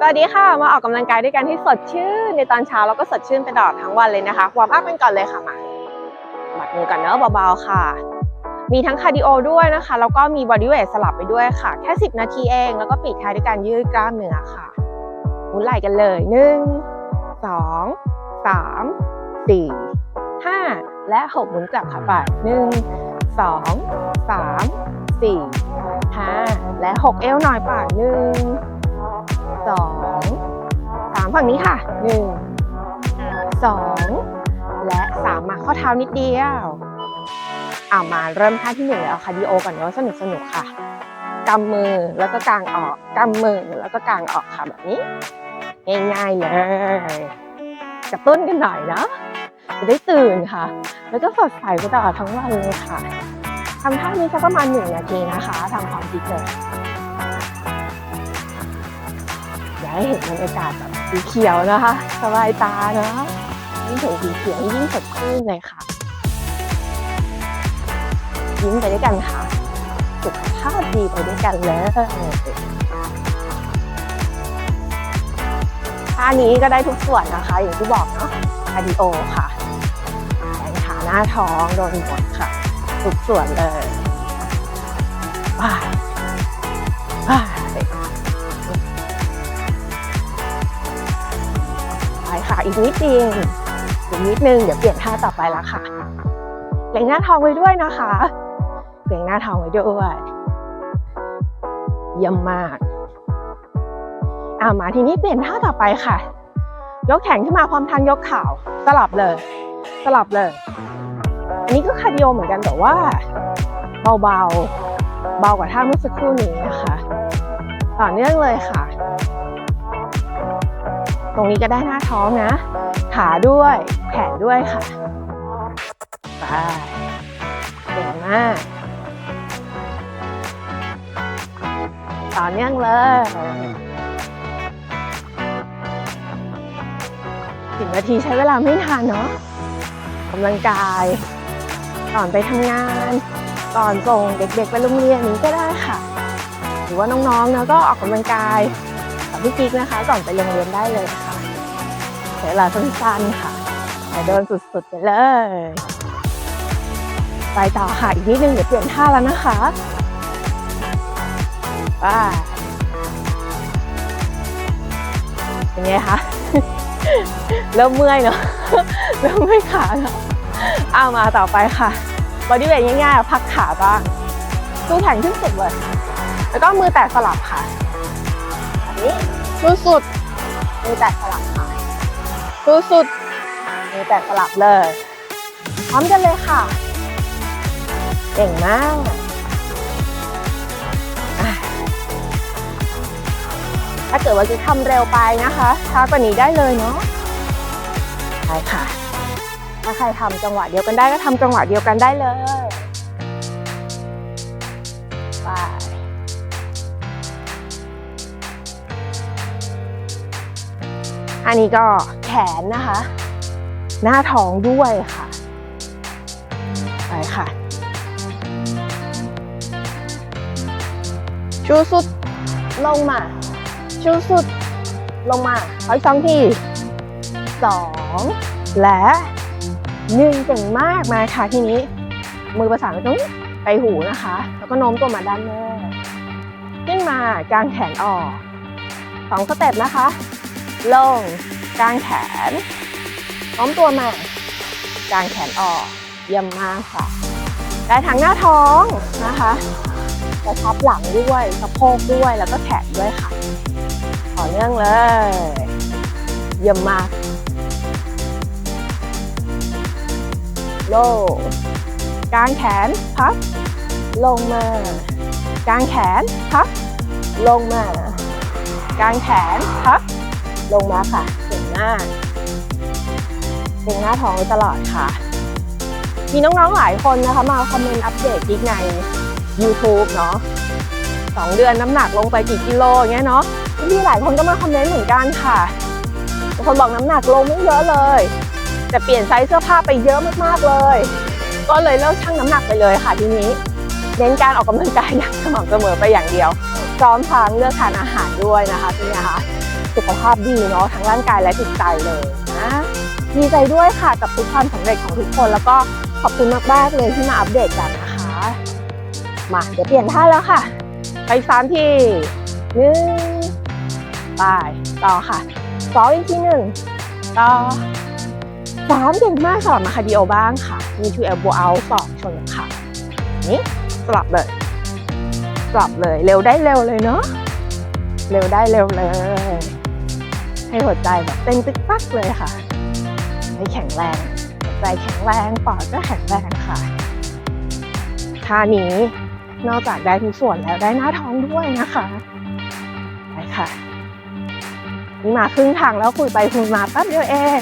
สวัสดีค่ะ มาออกกำลังกายด้วยกันที่สดชื่น ในตอนเช้าเราก็สดชื่นไปตลอดทั้งวันเลยนะคะวอร์มอัพกันก่อนเลยค่ะมาบัดมือกันเนอะเบาๆค่ะ มีทั้งคาร์ดิโอด้วยนะคะ แล้วก็มีบอดี้เวทสลับไปด้วยค่ะ แค่ 10 นาทีเอง แล้วก็ปิดท้ายด้วยการยืดกล้ามเนื้อค่ะหมุนไหล่กันเลยหนึ่งสองสามสี่ห้าและหกหมุนกลับค่ะไปหนึ่งสองสามสี่ห้าและหกเอวหน่อยป่ะหนึ่ง สองสามฝั่งนี้ค่ะหนึ่งสองและสามมาข้อเท้านิดเดียวเอามาเริ่มท่าที่หนึ่งเลยเอาคาร์ดิโอก่อนเนาะสนุกสนุกค่ะกำมือแล้วก็กางออกกำมือแล้วก็กางออกค่ะแบบนี้ง่ายๆเลยกระตุ้นกันหน่อยนะจะได้ตื่นค่ะ แล้วก็สดใสไปตลอดทั้งวันเลยค่ะทำท่านี้สักประมาณหนึ่งนาทีนะคะทำความคิดเลย ให้เห็นบรรยากาศแบบสีเขียวนะคะ สบายตาเนาะยิ่งเห็นสีเขียวยิ่งสดชื่นเลยค่ะยิ้มไปด้วยกันค่ะสุขภาพดีไปด้วยกันเลยท่านี้ก็ได้ทุกส่วนนะคะ อย่างที่บอกเนาะคาร์ดิโอค่ะแขนขาหน้าท้องโดนหมดค่ะ ทุกส่วนเลยว้ายว้าย อีกนิดนึงอีกนิดนึงเดี๋ยวเปลี่ยนท่าต่อไปล้วค่ะเล็งหน้าท้องไว้ด้วยนะคะเล็งหน้าท้องไว้ด้วยเยี่ยมมากเอามาทีนี้เปลี่ยนท่าต่อไปค่ะ ยกแขนขึ้นมาพร้อมทางยกเข่าสลับเลย สลับเลยอันนี้ก็คาร์ดิโอเหมือนกันแต่ว่าเบาๆเบากว่าท่าเมื่อสักครู่นี้นะคะ ต่อเนื่องเลยค่ะ ตรงนี้ก็ได้หน้าท้องนะ ขาด้วย แขนด้วยค่ะไปเก่งมาก ต่อเนื่องเลยสิบนาทีใช้เวลาไม่นานเนาะกำลังกายก่อนไปทำงานก่อนส่งเด็กๆไปโรงเรียนนี้ก็ได้ค่ะ หรือว่าน้องๆเนาะก็ออกกำลังกายกับพี่กิ๊กนะคะ ก่อนไปโรงเรียนได้เลย เวลาสั้นๆค่ะแต่เดินสุดๆไปเลย ไปต่อค่ะอีกนิดนึงเดี๋ยวเปลี่ยนท่าแล้วนะคะไปเป็นไงคะเริ่มเมื่อยเนาะเริ่มเมื่อยขาแล้วเอามาต่อไปค่ะบอดี้เวทง่ายๆ พักขาบ้างสู้แขนขึ้นสุดเลยแล้วก็มือแตะสลับค่ะแบบนี้สู้สุดมือแตะสลับค่ะ สู้สุดมือแตะสลับเลย พร้อมกันเลยค่ะ เก่งมากถ้าเกิดว่าจะทำเร็วไปนะคะช้ากว่านี้ได้เลยเนาะใช่ค่ะ ถ้าใครทำจังหวะเดียวกันได้ก็ทำจังหวะเดียวกันได้เลย ไป อันนี้ก็แขนนะคะ หน้าท้องด้วยค่ะ ไปค่ะ ชูสุดลงมา ชูสุดลงมาขออีกสองทีสองและหนึ่งเก่งมากมาค่ะทีนี้ มือประสานไว้ตรงไปหูนะคะ แล้วก็โน้มตัวมาด้านหน้าขึ้นมากางแขนออกสองสเต็ปนะคะ ลงกางแขนโน้มตัวมากางแขนออกเยี่ยมมากค่ะ ได้ทั้งหน้าท้องนะคะกระชับหลังด้วยสะโพกด้วยแล้วก็แขนด้วยค่ะ ต่อเนื่องเลย เยี่ยมมากโลกางแขนพับ ลงมากางแขนพับ ลงมากางแขนพับ ลงมาค่ะเก่งมาเก่งหน้าท้องไว้ตลอดค่ะ มีน้องๆหลายคนนะคะ มาคอมเมนต์อัปเดตกิ๊กใน YouTube เนาะสองเดือนน้ำหนักลงไปกี่กิโลงเงี้ยเนาะพี่หลายคนก็มาคอมเมนต์เหมือนกันค่ะบางคนบอกน้ำหนักลงไม่เยอะเลย แต่เปลี่ยนไซส์เสื้อผ้าไปเยอะมากๆเลย ก็เลยเลิกชั่งน้ำหนักไปเลยค่ะทีนี้เน้นการออกกำลังกายอย่างสม่ำเสมอไปอย่างเดียวพร้อมทางเลือกทานอาหารด้วยนะคะพี่นะคะ สุขภาพดีเนาะทั้งร่างกายและจิตใจเลยนะดีใจด้วยค่ะกับทุกความสำเร็จของทุกคน แล้วก็ขอบคุณมากๆเลยที่มาอัปเดตกันนะคะ มาเดี๋ยวเปลี่ยนท่าแล้วค่ะ ไปสามทีหนึ่งไปต่อค่ะสองอีกทีหนึ่งต่อสามเก่งมากสลับมาคาร์ดิโอบ้างค่ะมีทูเอลโบเอาสองชนค่ะนี่สลับเลยสลับเลย เร็วได้เร็วเลยเนาะเร็วได้เร็วเลย ให้หัวใจแบบเต้นตึกปักเลยค่ะ ให้แข็งแรง หัวใจแข็งแรงปอดก็แข็งแรงค่ะท่านี้นอกจากได้ทุกส่วนแล้วได้หน้าท้องด้วยนะคะไปค่ะนี่มาครึ่งทางแล้วคุยไปคุยมาแป๊บเดียวเอง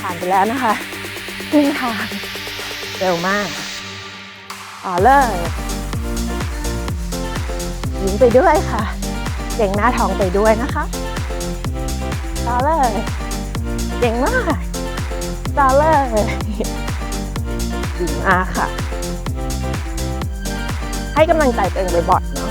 ผ่านไปแล้วนะคะครึ่งทางเร็วมากต่อเลยยิ้มไปด้วยค่ะเก่งหน้าท้องไปด้วยนะคะ ต่อเลยเก่งมากต่อเลยดีมากค่ะ ให้กำลังใจตัวเองบ่อยๆเนาะ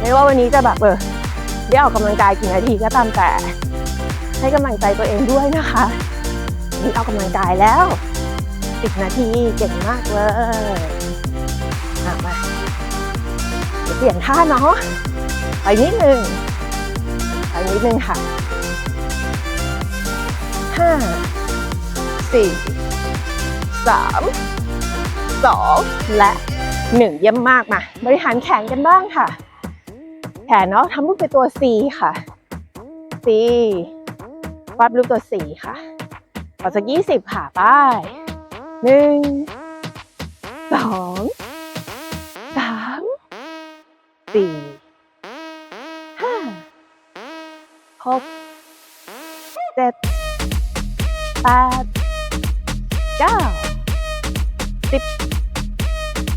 ไม่ว่าวันนี้จะแบบเออได้ออกกำลังกายกี่นาทีก็ตามแต่ ให้กำลังใจตัวเองด้วยนะคะนี่ออกกำลังกายแล้วสิบนาทีเก่งมากเลยอะมาเดี๋ยวเปลี่ยนท่าเนาะไปนิดนึงไปนิดนึงค่ะ ห้าสี่สามสองและหนึ่งเยี่ยมมากมา บริหารแขนกันบ้างค่ะ แขนเนาะทำรูปเป็นตัว C ค่ะ C วาดรูปตัว C ค่ะต่อจากยี่สิบค่ะไปหนึ่งสองสามสี่ห้าหกเจ็ด แปดเก้าสิบ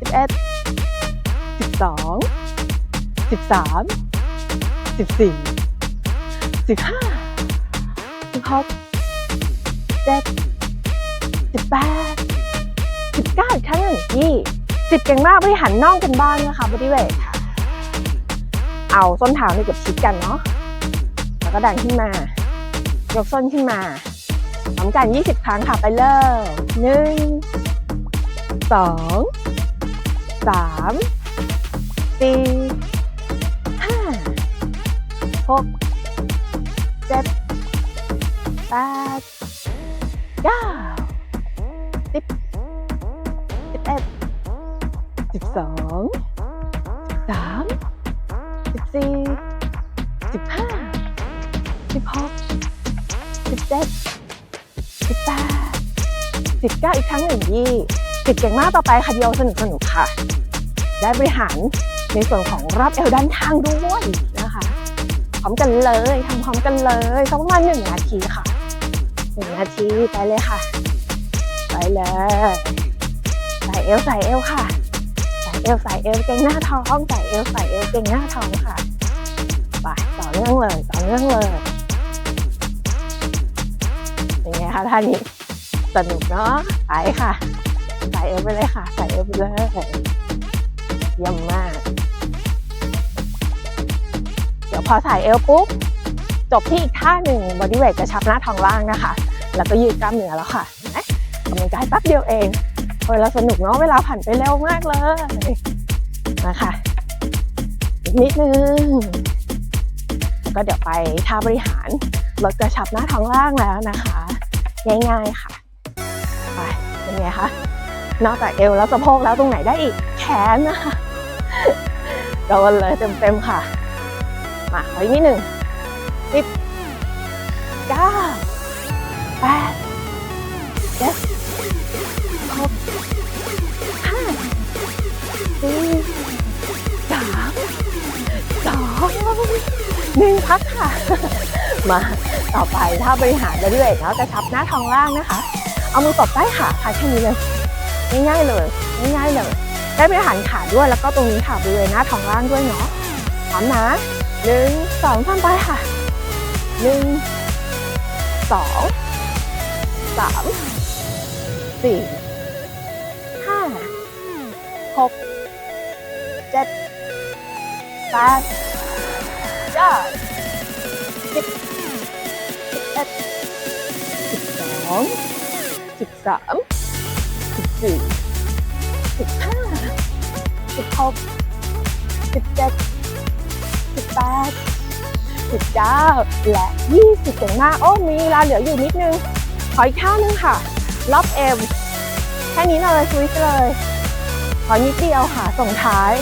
สิบเอ็ดสิบสองสิบสามสิบสี่สิบห้าสิบหกเจ็ดสิบแปดสิบเก้าอีกครั้งหนึ่งยี่สิบเก่งมากบริหารน่องกันบ้างนะคะบริเวณค่ะ เอาส้นเท้าในกับชิดกันเนาะแล้วก็ดันขึ้นมายกส้นขึ้นมา พร้อมกัน 20 ครั้งค่ะไปเลยหนึ่งสองสามสี่ห้าหกเจ็ดแปดเก้าสิบสิบเอ็ดสิบสองสิบสามสิบสี่สิบห้าสิบหกสิบเจ็ด สิบเก้าอีกครั้งหนึ่งยี่สิบเก่งมากต่อไปค่ะเดียวสนุกสนุกค่ะ ได้บริหารในส่วนของรอบเอวด้านข้างด้วยนะคะพร้อมกันเลยทำพร้อมกันเลยสักประมาณหนึ่งนาทีค่ะหนึ่งนาทีไปเลยค่ะ ไปเลยใส่เอวใส่เอวค่ะใส่เอวใส่เอวเก่งหน้าท้องใส่เอวใส่เอวเก่งหน้าท้องค่ะไปต่อเนื่องเลยต่อเนื่องเลยเป็นไงคะท่านี้ สนุกเนาะไปค่ะใส่เอวไปเลยค่ะใส่เอวไปเลยเยี่ยมมาก เดี๋ยวพอใส่เอวปุ๊บจบที่อีกท่าหนึ่งบอดี้เวทกระชับหน้าท้องล่างนะคะ แล้วก็ยืดกล้ามเนื้อแล้วค่ะเห็นไหมกำลังกายแป๊บเดียวเองเวลาสนุกเนาะเวลาผ่านไปเร็วมากเลยมาค่ะอีกนิดนึงแล้วก็เดี๋ยวไปท่าบริหารลดกระชับหน้าท้องล่างแล้วนะคะ ง่ายๆค่ะ ไปเป็นไงคะนอกจากเอวแล้วสะโพกแล้วตรงไหนได้อีกแขนนะคะโดนเลยเต็มๆค่ะ มาขออีกนิดหนึ่งสิบเก้าแปดเจ็ดหกห้าสี่สามสองหนึ่งพักค่ะ มาต่อไปถ้าบริหารไปเรื่อยๆแล้วกระชับหน้าท้องล่างนะคะ เอามือตบใต้ขาค่ะแค่นี้เลยง่ายๆเลยง่ายๆเลย ได้บริหารขาด้วยแล้วก็ตรงนี้ค่ะบริเวณหน้าท้องล่างด้วยเนาะพร้อมนะหนึ่งสองสามไปค่ะหนึ่งสองสามสี่ห้าหกเจ็ดแปดเก้าสสิบสิบเอ็ดสิบสอง สิบสามสิบสี่สิบห้าสิบหกสิบเจ็ดสิบแปดสิบเก้าและยี่สิบเก่งมากโอ้มีเวลาเหลืออยู่นิดนึง ขออีกท่านึงค่ะรอบเอวแค่นี้เลยสวิสเลย ขอนิดเดียวค่ะส่งท้าย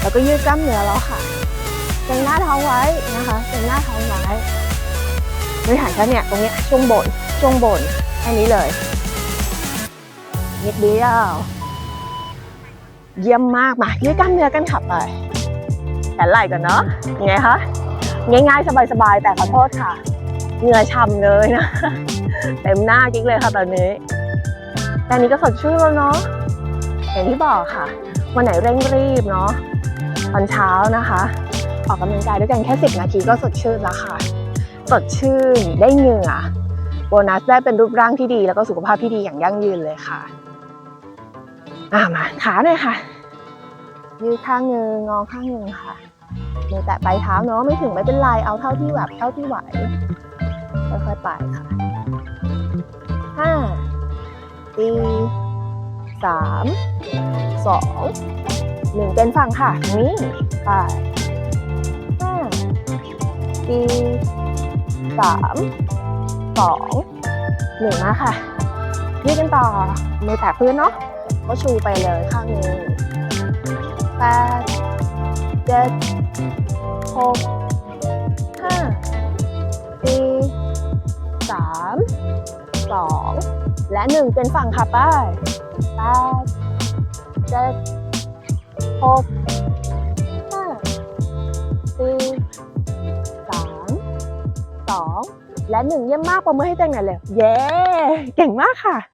แล้วก็ยืดกล้ามเนื้อแล้วค่ะเกรงหน้าท้องไว้นะคะเกรงหน้าท้องไว้บริหารแค่เนี่ยตรงเนี้ยช่วงบนช่วงบนแค่นี้เลย นิดเดียว เยี่ยมมากมายืดกล้ามเนื้อกันขับไปแขนไหล่ก่อนเนาะยังไงคะง่ายๆ สบายๆ แต่ขอโทษค่ะ เหงื่อช่ำเลยนะ เต็มหน้ากิ๊กเลยค่ะตอนนี้ แต่นี้ก็สดชื่นแล้วเนาะอย่างที่บอกค่ะ วันไหนเร่งรีบเนาะตอนเช้านะคะ ออกกำลังกายด้วยกันแค่10นาทีก็สดชื่นแล้วค่ะ สดชื่นได้เหงื่อโบนัสได้เป็นรูปร่างที่ดี แล้วก็สุขภาพที่ดีอย่างยั่งยืนเลยค่ะ อ่ามาขาหน่อยค่ะ ยืดข้างหนึ่งงอข้างหนึ่งค่ะมือแตะปลายเท้าเนาะไม่ถึงไม่เป็นไรเอาเท่าที่แบบเท่าที่ไหวค่อยๆไปค่ะห้าสี่สามสองหนึ่งเป็นฝั่งค่ะนี้ไปห้าสี่สามสองหนึ่งมาค่ะยืดกันต่อมือแตะพื้นเนาะ ก็ชูไปเลยข้างนึ่งแปดเจ็ดหกห้าสี่สามสองและหนึ่งเป็นฝั่งค่ะป้ายแปดเจ็ดหกห้าสี่สามสองและหนึ่งเยี่ยมมากประมือให้เต็งหน่อยเลยเย้ เก่งมากค่ะ